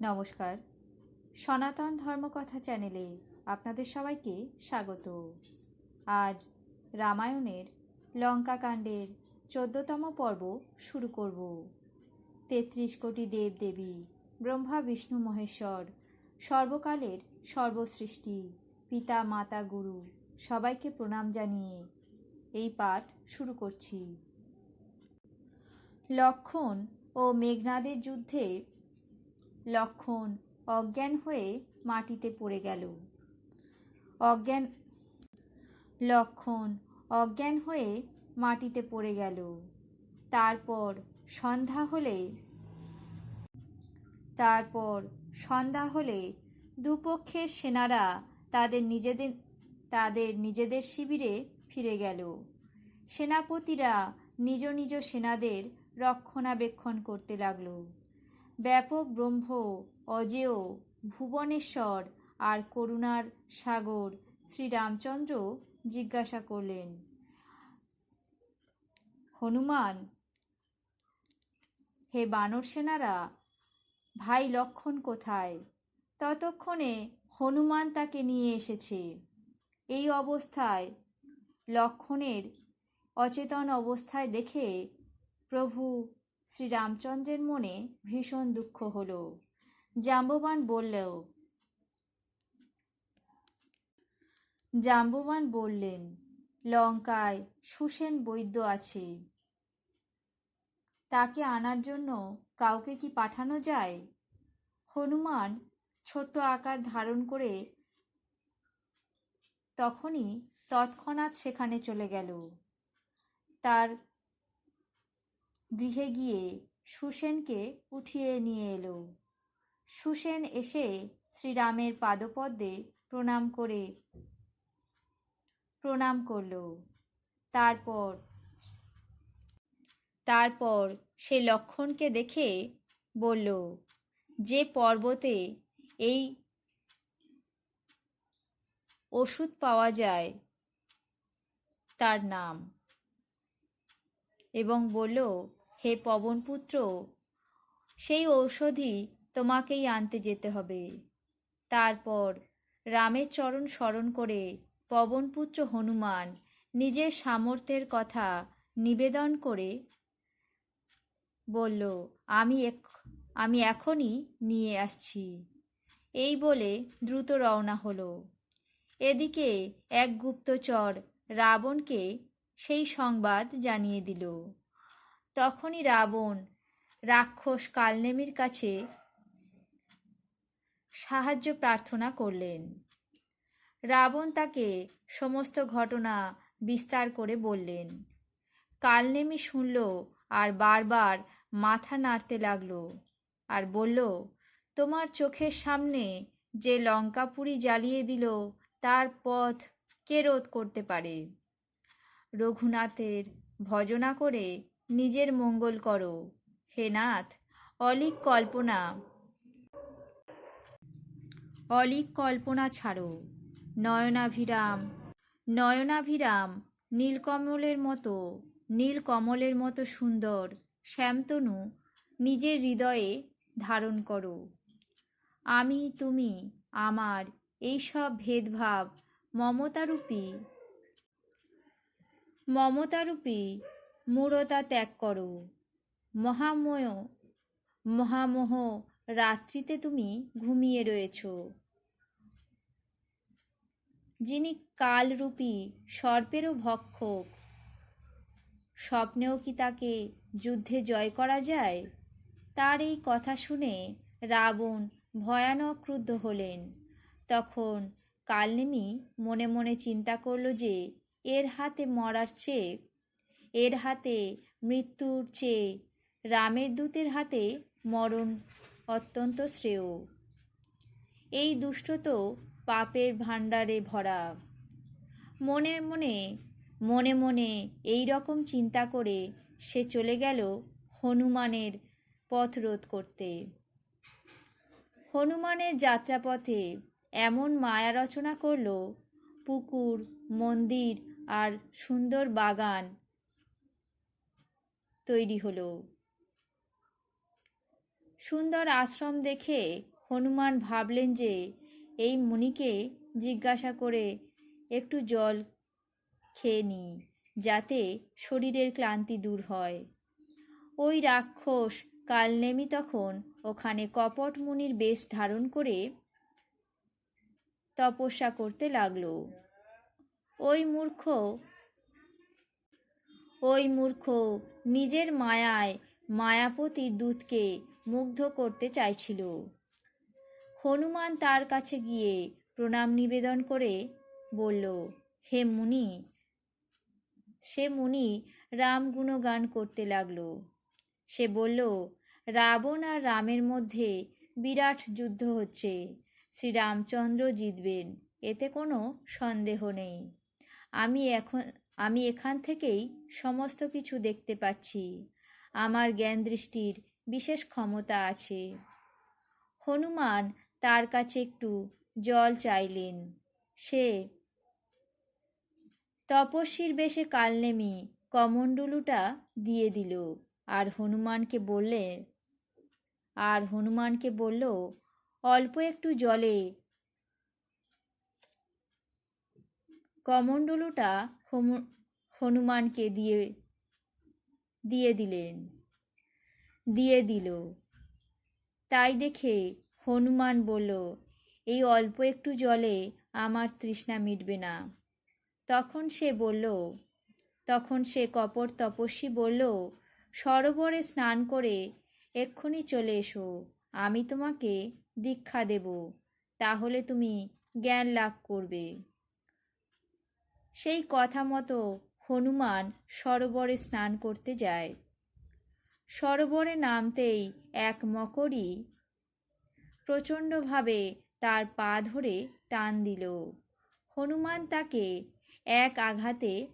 নমস্কার। সনাতন ধর্মকথা চ্যানেলে আপনাদের সবাইকে স্বাগত। আজ রামায়ণের লঙ্কাকাণ্ডের চোদ্দতম পর্ব শুরু করব। তেত্রিশ কোটি দেব দেবী ব্রহ্মা, বিষ্ণু, মহেশ্বর, সর্বকালের সর্বসৃষ্টি, পিতা, মাতা, গুরু, সবাইকে প্রণাম জানিয়ে এই পাঠ শুরু করছি। লক্ষণ ও মেঘনাদের যুদ্ধে লক্ষণ অজ্ঞান হয়ে মাটিতে পড়ে গেল। অজ্ঞান লক্ষণ অজ্ঞান হয়ে মাটিতে পড়ে গেল। তারপর সন্ধ্যা হলে তারপর সন্ধ্যা হলে দুপক্ষের সেনারা তাদের নিজেদের তাদের নিজেদের শিবিরে ফিরে গেল। সেনাপতিরা নিজ নিজ সেনাদের রক্ষণাবেক্ষণ করতে লাগল। ব্যাপক ব্রহ্ম, অজেয়, ভুবনেশ্বর আর করুণার সাগর শ্রীরামচন্দ্র জিজ্ঞাসা করলেন, হনুমান, হে বানর সেনারা, ভাই লক্ষণ কোথায়? ততক্ষণে হনুমান তাকে নিয়ে এসেছে। এই অবস্থায়, লক্ষণের অচেতন অবস্থায় দেখে প্রভু শ্রীরামচন্দ্রের মনে ভীষণ দুঃখ হলো। জাম্ববান বললেও, জাম্ববান বললেন, লঙ্কায় সুসেন বৈদ্য আছে। তাকে আনার জন্য কাউকে কি পাঠানো যায়? হনুমান ছোট্ট আকার ধারণ করে তখনই তৎক্ষণাৎ সেখানে চলে গেল। তার গৃহে গিয়ে সুসেনকে উঠিয়ে নিয়ে এলো। সুসেন এসে শ্রীরামের পাদপদ্মে প্রণাম করে, প্রণাম করল। তারপর তারপর সে লক্ষণকে দেখে বলল, যে পর্বতে এই ওষুধ পাওয়া যায়, তার নাম। এবং বলল হে পবনপুত্র, সেই ঔষধি তোমাকেই আনতে যেতে হবে। তারপর রামের চরণ স্মরণ করে পবনপুত্র হনুমান নিজের সামর্থ্যের কথা নিবেদন করে বলল, আমি এক, আমি এখনই নিয়ে আসছি। এই বলে দ্রুত রওনা হলো। এদিকে এক গুপ্তচর রাবণকে সেই সংবাদ জানিয়ে দিল। তখনই রাবণ রাক্ষস কালনেমির কাছে সাহায্য প্রার্থনা করলেন। রাবণ তাকে সমস্ত ঘটনা বিস্তার করে বললেন। কালনেমি শুনল আর বারবার মাথা নাড়তে লাগল আর বলল, তোমার চোখের সামনে যে লঙ্কাপুরি জ্বালিয়ে দিল, তার পথ কে রোধ করতে পারে? রঘুনাথের ভজনা করে নিজের মঙ্গল করো। হে নাথ, অলিক কল্পনা। অলিক কল্পনা ছাড়ো। নয়নাভিরাম নয়নাভিরাম, নীলকমলের মতো নীলকমলের মতো সুন্দর শ্যামতনু নিজের হৃদয়ে ধারণ করো। আমি, তুমি, আমার এইসব ভেদভাব মমতারূপী মমতারূপী মূঢ়তা ত্যাগ করো। মহাময়, মহামোহ, রাত্রিতে তুমি ঘুমিয়ে রয়েছ। যিনি কালরূপী, সর্পেরও ভক্ষক, স্বপ্নেও কি তাকে যুদ্ধে জয় করা যায়? তার এই কথা শুনে রাবণ ভয়ানক ক্রুদ্ধ হলেন। তখন কালনেমি মনে মনে চিন্তা করল যে, এর হাতে মরার চেয়ে এর হাতে মৃত্যুর চেয়ে রামের দূতের হাতে মরণ অত্যন্ত শ্রেয়। এই দুষ্ট তো পাপের ভাণ্ডারে ভরা। মনে মনে মনে মনে এই রকম চিন্তা করে সে চলে গেল হনুমানের পথ রোধ করতে। হনুমানের যাত্রাপথে এমন মায়া রচনা করল পুকুর, মন্দির আর সুন্দর বাগান তৈরি হলো। সুন্দর আশ্রম দেখে হনুমান ভাবলেন যে, এই মুনিকে জিজ্ঞাসা করে একটু জল খেয়ে নিই যাতে শরীরের ক্লান্তি দূর হয়। ওই রাক্ষস কালনেমি তখন ওখানে কপট মুনির বেশ ধারণ করে তপস্যা করতে লাগল। ওই মূর্খ ওই মূর্খ, নিজের মায়ায় মায়াপতির দূতকে মুগ্ধ করতে চাইছিল। হনুমান তার কাছে গিয়ে প্রণাম নিবেদন করে বলল, হে মুনি। সে মুনি রাম গুণগান করতে লাগল। সে বলল, রাবণ আর রামের মধ্যে বিরাট যুদ্ধ হচ্ছে। শ্রীরামচন্দ্র জিতবেন, এতে কোনো সন্দেহ নেই। আমি এখন আমি এখান থেকেই সমস্ত কিছু দেখতে পাচ্ছি। আমার জ্ঞান দৃষ্টির বিশেষ ক্ষমতা আছে। হনুমান তার কাছে একটু জল চাইলেন। সে, তপস্বীর বেশে কালনেমি কমণ্ডলুটা দিয়ে দিল। আর হনুমানকে বললে, আর হনুমানকে বলল, অল্প একটু জলে কমণ্ডলুটা হনুমানকে দিয়ে দিয়ে দিলেন। দিয়ে দিল। তাই দেখে হনুমান বলল, এই অল্প একটু জলে আমার তৃষ্ণা মিটবে না। তখন সে বলল, তখন সে কপর তপস্বী বলল, সরোবরে স্নান করে এক্ষুনি চলে এসো, আমি তোমাকে দীক্ষা দেব, তাহলে তুমি জ্ঞান লাভ করবে। সেই কথা মতো হনুমান সরোবরে স্নান করতে যায়। সরোবরে নামতেই এক মকরই প্রচণ্ডভাবে তার পা ধরে টান দিল। হনুমান তাকে এক আঘাতে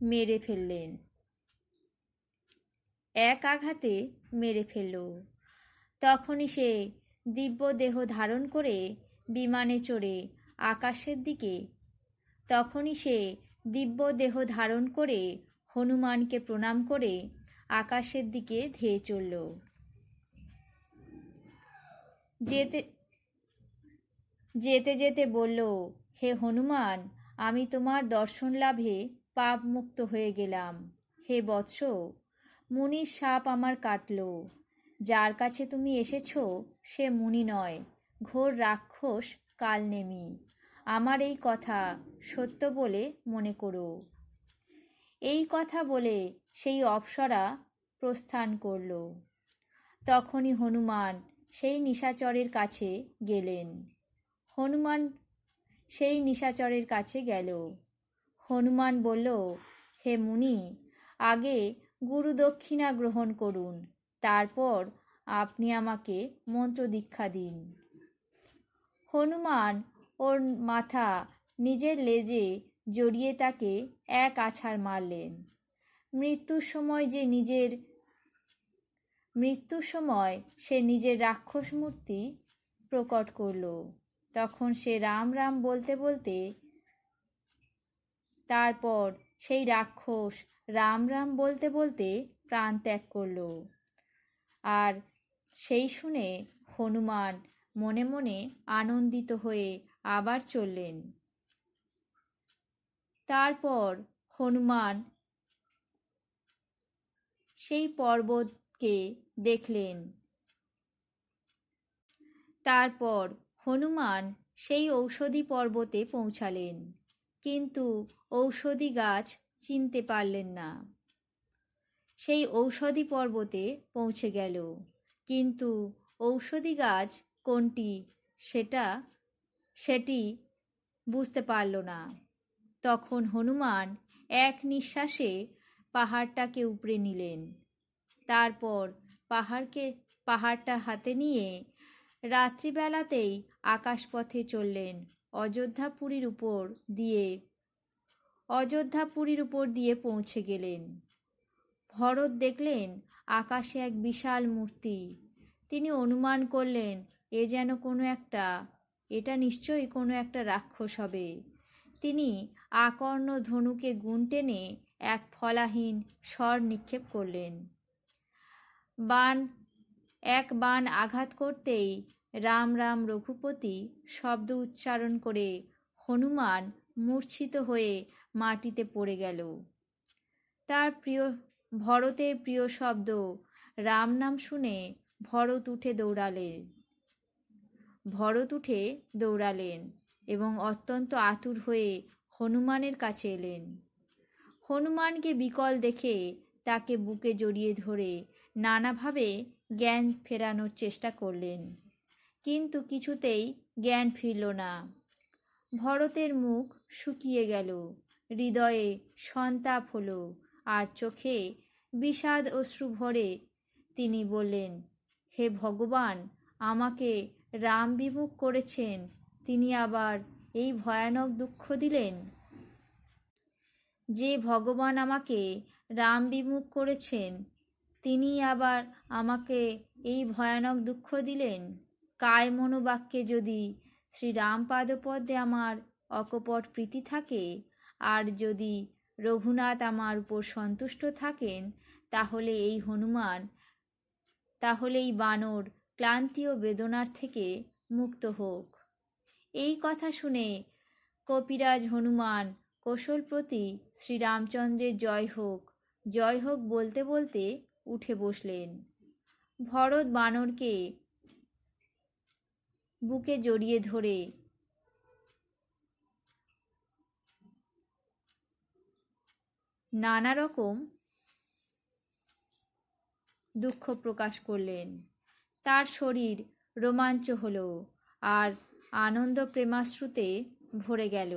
মেরে ফেললেন। এক আঘাতে মেরে ফেলল। তখনই সে দিব্য দেহ ধারণ করে বিমানে চড়ে আকাশের দিকে তখনই সে দিব্য দেহ ধারণ করে হনুমানকে প্রণাম করে আকাশের দিকে ধেয়ে চলল। যেতে যেতে যেতে বলল, হে হনুমান, আমি তোমার দর্শন লাভে পাপ মুক্ত হয়ে গেলাম। হে বৎস, মুনির সাপ আমার কাটল। যার কাছে তুমি এসেছ সে মুনি নয়, ঘোর রাক্ষস কালনেমি। আমার এই কথা সত্য বলে মনে করো। এই কথা বলে সেই অপ্সরা প্রস্থান করল। তখনই হনুমান সেই নিশাচরের কাছে গেলেন। হনুমান সেই নিশাচরের কাছে গেল। হনুমান বলল, হে মুনি, আগে গুরু দক্ষিণা গ্রহণ করুন, তারপর আপনি আমাকে মন্ত্র দীক্ষা দিন। হনুমান ওর মাথা নিজের লেজে জড়িয়ে তাকে এক আছাড় মারলেন। মৃত্যুর সময় যে নিজের, মৃত্যুর সময় সে নিজের রাক্ষস মূর্তি প্রকট করল। তখন সে রাম রাম বলতে বলতে তারপর সেই রাক্ষস রাম রাম বলতে বলতে প্রাণ ত্যাগ করল। আর সেই শুনে হনুমান মনে মনে আনন্দিত হয়ে আবার চললেন। তারপর হনুমান সেই পর্বতকে দেখলেন। তারপর হনুমান সেই ঔষধি পর্বতে পৌঁছালেন, কিন্তু ঔষধি গাছ চিনতে পারলেন না। সেই ঔষধি পর্বতে পৌঁছে গেল, কিন্তু ঔষধি গাছ কোনটি সেটা সেটি বুঝতে পারল না। তখন হনুমান এক নিঃশ্বাসে পাহাড়টাকে উপড়ে নিলেন। তারপর পাহাড়কে, পাহাড়টা হাতে নিয়ে রাত্রিবেলাতেই আকাশপথে চললেন অযোধ্যাপুরীর উপর দিয়ে, অযোধ্যাপুরীর উপর দিয়ে পৌঁছে গেলেন। ভরত দেখলেন আকাশে এক বিশাল মূর্তি। তিনি অনুমান করলেন, এ যেন কোনো একটা এটা নিশ্চয়ই কোনো একটা রাক্ষস হবে। তিনি আকর্ণ ধনুকে গুণ টেনে এক ফলাহীন স্বর নিক্ষেপ করলেন। বান, এক বাণ আঘাত করতেই রাম রাম রঘুপতি শব্দ উচ্চারণ করে হনুমান মূর্ছিত হয়ে মাটিতে পড়ে গেল। তার প্রিয়, ভরতের প্রিয় শব্দ রাম নাম শুনে ভরত উঠে দৌড়ালেন। ভরত উঠে দৌড়ালেন এবং অত্যন্ত আতুর হয়ে হনুমানের কাছে এলেন। হনুমানকে বিকল দেখে তাকে বুকে জড়িয়ে ধরে নানাভাবে জ্ঞান ফেরানোর চেষ্টা করলেন, কিন্তু কিছুতেই জ্ঞান ফিরল না। ভরতের মুখ শুকিয়ে গেল, হৃদয়ে সন্তাপ হলো আর চোখে বিষাদ অশ্রু ভরে তিনি বললেন, হে ভগবান, আমাকে রাম বিমুখ করেছেন, তিনি আবার এই ভয়ানক দুঃখ দিলেন। যে ভগবান আমাকে রাম বিমুখ করেছেন, তিনি আবার আমাকে এই ভয়ানক দুঃখ দিলেন। কায় মনোবাক্যে যদি শ্রীরাম পাদপদ্মে আমার অকপট প্রীতি থাকে, আর যদি রঘুনাথ আমার উপর সন্তুষ্ট থাকেন, তাহলে এই হনুমান, তাহলে এই বানর ক্লান্তি ও বেদনার থেকে মুক্ত হোক। এই কথা শুনে কপিরাজ হনুমান কৌশলপ্রতি শ্রীরামচন্দ্রের জয় হোক জয় হোক বলতে বলতে উঠে বসলেন। ভরত বানরকে বুকে জড়িয়ে ধরে নানা রকম দুঃখ প্রকাশ করলেন। তার শরীর রোমাঞ্চ হলো আর আনন্দ প্রেমাশ্রুতে ভরে গেল।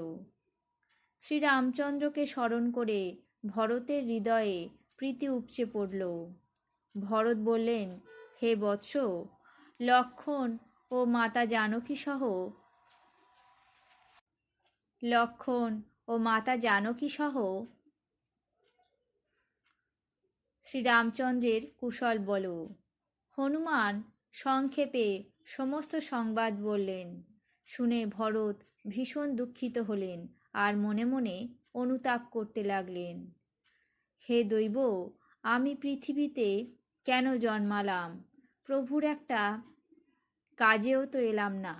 শ্রীরামচন্দ্রকে স্মরণ করে ভরতের হৃদয়ে প্রীতি উপচে পড়ল। ভরত বললেন, হে বৎস, লক্ষণ ও মাতা জানকী সহ লক্ষণ ও মাতা জানকী সহ শ্রীরামচন্দ্রের কুশল বলো। হনুমান সংক্ষেপে সমস্ত সংবাদ বললেন। শুনে ভরত ভীষণ দুঃখিত হলেন আর মনে মনে অনুতাপ করতে লাগলেন। হে দৈব, আমি পৃথিবীতে কেন জন্মালাম? প্রভুর একটা কাজেও তো এলাম না।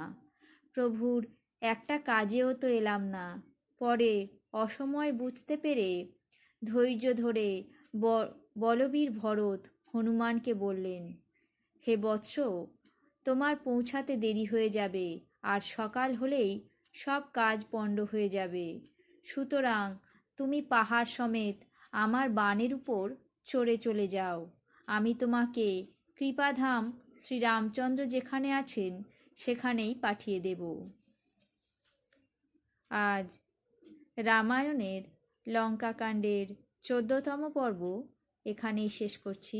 প্রভুর একটা কাজেও তো এলাম না। পরে অসময় বুঝতে পেরে ধৈর্য ধরে বলবীর ভরত হনুমানকে বললেন হে বৎস, তোমার পৌঁছাতে দেরি হয়ে যাবে, আর সকাল হলেই সব কাজ পণ্ড হয়ে যাবে। সুতরাং তুমি পাহাড় সমেত আমার বানের উপর চড়ে চলে যাও। আমি তোমাকে কৃপাধাম শ্রীরামচন্দ্র যেখানে আছেন, সেখানেই পাঠিয়ে দেব। আজ রামায়ণের লঙ্কাকাণ্ডের চোদ্দতম পর্ব এখানেই শেষ করছি।